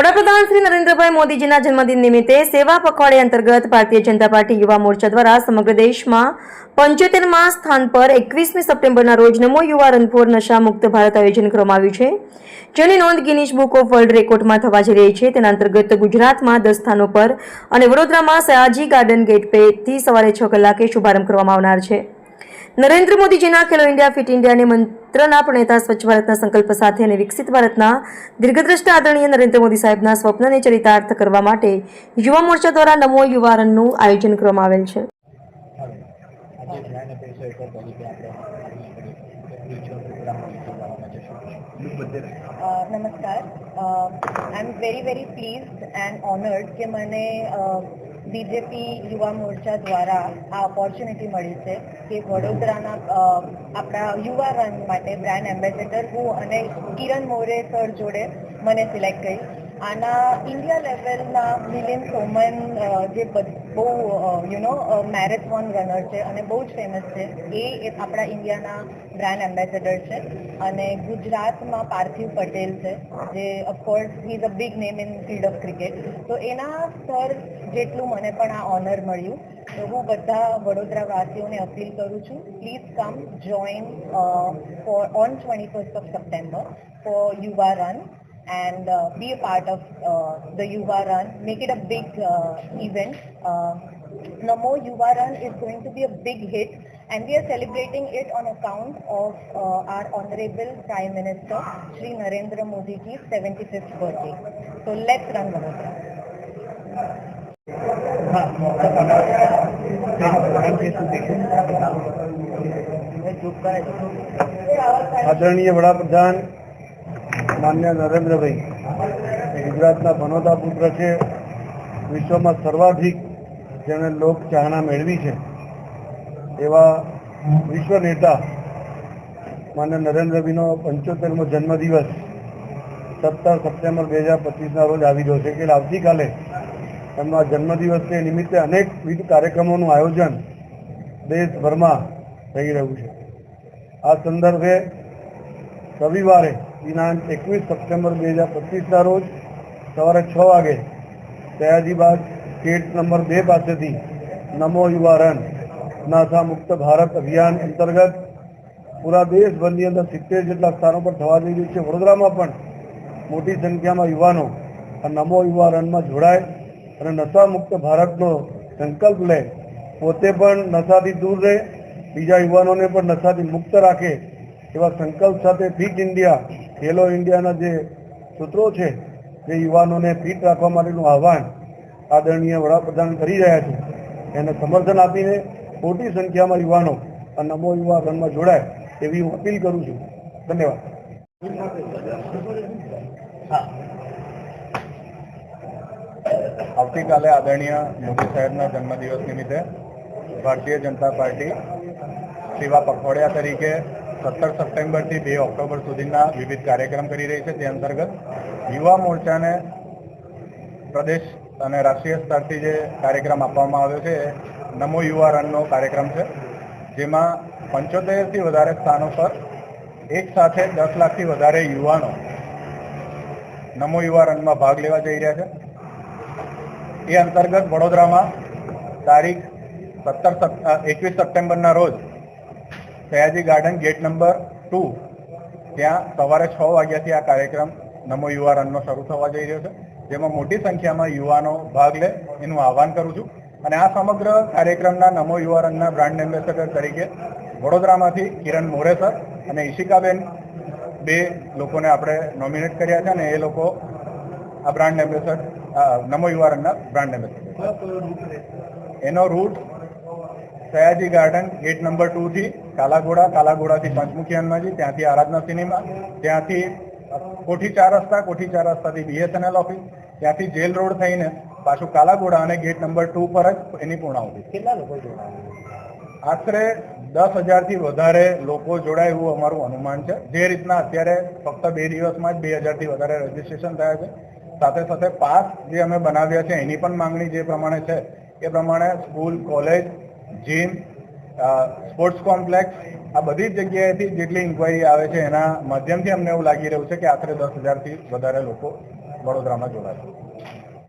વડાપ્રધાન શ્રી નરેન્દ્રભાઈ મોદીજીના જન્મદિન નિમિત્તે સેવા પખવાડિયા અંતર્ગત ભારતીય જનતા પાર્ટી યુવા મોરચા દ્વારા સમગ્ર દેશમાં પંચોતેરમાં સ્થાન પર એકવીસમી સપ્ટેમ્બરના રોજ નમો યુવા રનફોર નશા મુક્ત ભારત આયોજન કરવામાં આવ્યું છે, જેની નોંધ ગિનીશ બુક ઓફ વર્લ્ડ રેકોર્ડમાં થવા જઈ રહી છે. તેના અંતર્ગત ગુજરાતમાં દસ સ્થાનો પર અને વડોદરામાં સયાજી ગાર્ડન ગેટ પેથી સવારે છ કલાકે શુભારંભ કરવામાં આવનાર છે. નરેન્દ્ર મોદીજીના ખેલો ઇન્ડિયા, ફિટ ઇન્ડિયાને મંત્રના પ્રણેતા સ્વચ્છ ભારતના સંકલ્પ સાથે અને વિકસિત ભારતના દીર્ઘદ્રષ્ટ આદરણીય નરેન્દ્ર મોદી સાહેબના સ્વપ્નને ચરિતાર્થ કરવા માટે યુવા મોરચા દ્વારા નમો યુવા રનનું આયોજન કરવામાં આવેલ છે. નમસ્કાર. I am very very please and honoured કે મને બીજેપી યુવા મોરચા દ્વારા આ ઓપોર્ચ્યુનિટી મળી છે કે વડોદરાના આપણા યુવા રન માટે બ્રાન્ડ એમ્બેસેડર હું અને કિરણ મોરે સર જોડે મને સિલેક્ટ કરી. આના ઇન્ડિયા લેવલના મિલિન સોમન જે બહુ યુ નો મેરેથોન રનર છે અને બહુ જ ફેમસ છે, એ આપણા ઇન્ડિયાના બ્રાન્ડ એમ્બેસેડર છે અને ગુજરાતમાં પાર્થિવ પટેલ છે, જે of course is a big name in field of cricket તો એના સ્તર જેટલું મને પણ આ ઓનર મળ્યું, તો હું બધા વડોદરા વાસીઓને અપીલ કરું છું please come join for on twenty first of September for Yuva run and uh, be a part of uh, the Yuva Run. Make it a big uh, event. Um, Namo Yuva Run is going to be a big hit and we are celebrating it on account of uh, our Honorable Prime Minister Sri Narendra Modi ji's 75th birthday. So let's run Namo. आदरणीय बड़ा प्रधान માન્ય નરેન્દ્રભાઈ ગુજરાતના ભનોતા પુત્ર છે, વિશ્વમાં સર્વાધિક જેણે લોક ચાહના મેળવી છે, એવા વિશ્વ નેતા માન્ય નરેન્દ્રભાઈનો પંચોતેરમો જન્મદિવસ સત્તર સપ્ટેમ્બર બે હજાર પચીસના રોજ આવી રહ્યો છે, એટલે આવતીકાલે એમના જન્મદિવસને નિમિત્તે અનેકવિધ કાર્યક્રમોનું આયોજન દેશભરમાં થઈ રહ્યું છે. આ સંદર્ભે રવિવારે દિનાંક એકવીસ સપ્ટેમ્બર બે હજાર પચીસના રોજ સવારે છ વાગે સયાજીબાગ ગેટ નંબર બે પાસેથી નમો યુવા રન નાસા મુક્ત ભારત અભિયાન અંતર્ગત પૂરા દેશભરની અંદર સિત્તેર જેટલા સ્થાનો પર થવા જઈ રહ્યું છે. વડોદરામાં પણ મોટી સંખ્યામાં યુવાનો આ નમો યુવા રનમાં જોડાય અને નશા મુક્ત ભારતનો સંકલ્પ લે. પોતે પણ નશાથી દૂર રહે, બીજા યુવાનોને પણ નશાથી મુક્ત રાખે એવા સંકલ્પ સાથે ફિટ ઇન્ડિયા ખેલો ઇન્ડિયાના જે સૂત્રો છે, જે યુવાનોને ફિટ રાખવા માટેનું આહવાન આદરણીય વડાપ્રધાન કરી રહ્યા છે, એને સમર્થન આપીને મોટી સંખ્યામાં યુવાનો આ નમો યુવા રનમાં જોડાય એવી હું અપીલ કરું છું. ધન્યવાદ. આવતીકાલે આદરણીય મોદી સાહેબના જન્મદિવસ નિમિત્તે ભારતીય જનતા પાર્ટી સેવા પખવાડિયા તરીકે સત્તર સપ્ટેમ્બરથી બે ઓક્ટોબર સુધીના વિવિધ કાર્યક્રમ કરી રહી છે તે અંતર્ગત યુવા મોરચાને પ્રદેશ અને રાષ્ટ્રીય સ્તરથી જે કાર્યક્રમ આપવામાં આવ્યો છે નમો યુવા રનનો કાર્યક્રમ છે, જેમાં પંચોતેરથી વધારે સ્થાનો પર એક સાથે દસ લાખથી વધારે યુવાનો નમો યુવા રનમાં ભાગ લેવા જઈ રહ્યા છે. એ અંતર્ગત વડોદરામાં તારીખ સત્તર એકવીસ સપ્ટેમ્બરના રોજ Sayaji garden, gate number two. ત્યાં સવારે છ વાગ્યાથી આ કાર્યક્રમ નમો યુવા રનનો શરૂ થવા જઈ રહ્યો છે. જેમાં મોટી સંખ્યામાં યુવાનો ભાગ લે, એનું આહવાન કરું છું. અને આ સમગ્ર કાર્યક્રમના નમો યુવા રનના બ્રાન્ડ એમ્બેસેડર તરીકે વડોદરામાંથી કિરણ મોરે સર અને ઈશિકાબેન બે લોકોને આપણે નોમિનેટ કર્યા છે અને એ લોકો આ બ્રાન્ડ એમ્બેસેડર નમો યુવા રનના બ્રાન્ડ એમ્બેસેડર એનો route Sayaji garden gate number two થી કાલાઘોડા કાલાઘોડાથી પંચમુખી હનુમાનજી ત્યાંથી આરાધના સિનેમા ત્યાંથી કોઠી ચાર રસ્તા કોઠી ચાર રસ્તાથી બીએસએનએલ ઓફિસ ત્યાંથી જેલ રોડ થઈને પાછું કાલાઘોડા અને ગેટ નંબર ટુ પર જ એની પૂર્ણાવતી કેટલા લોકો જોડાયા? આશરે દસ હજારથી વધારે લોકો જોડાય એવું અમારું અનુમાન છે. જે રીતના અત્યારે ફક્ત બે દિવસમાં જ બે હજારથી વધારે રજીસ્ટ્રેશન થયા છે. સાથે સાથે પાસ જે અમે બનાવ્યા છે એની પણ માંગણી જે પ્રમાણે છે એ પ્રમાણે school college gym sports complex આ બધી જ જગ્યાએથી જેટલી ઇન્કવાયરી આવે છે એના માધ્યમથી અમને એવું લાગી રહ્યું છે કે આશરે દસ હજારથી વધારે લોકો વડોદરામાં જોડાશે.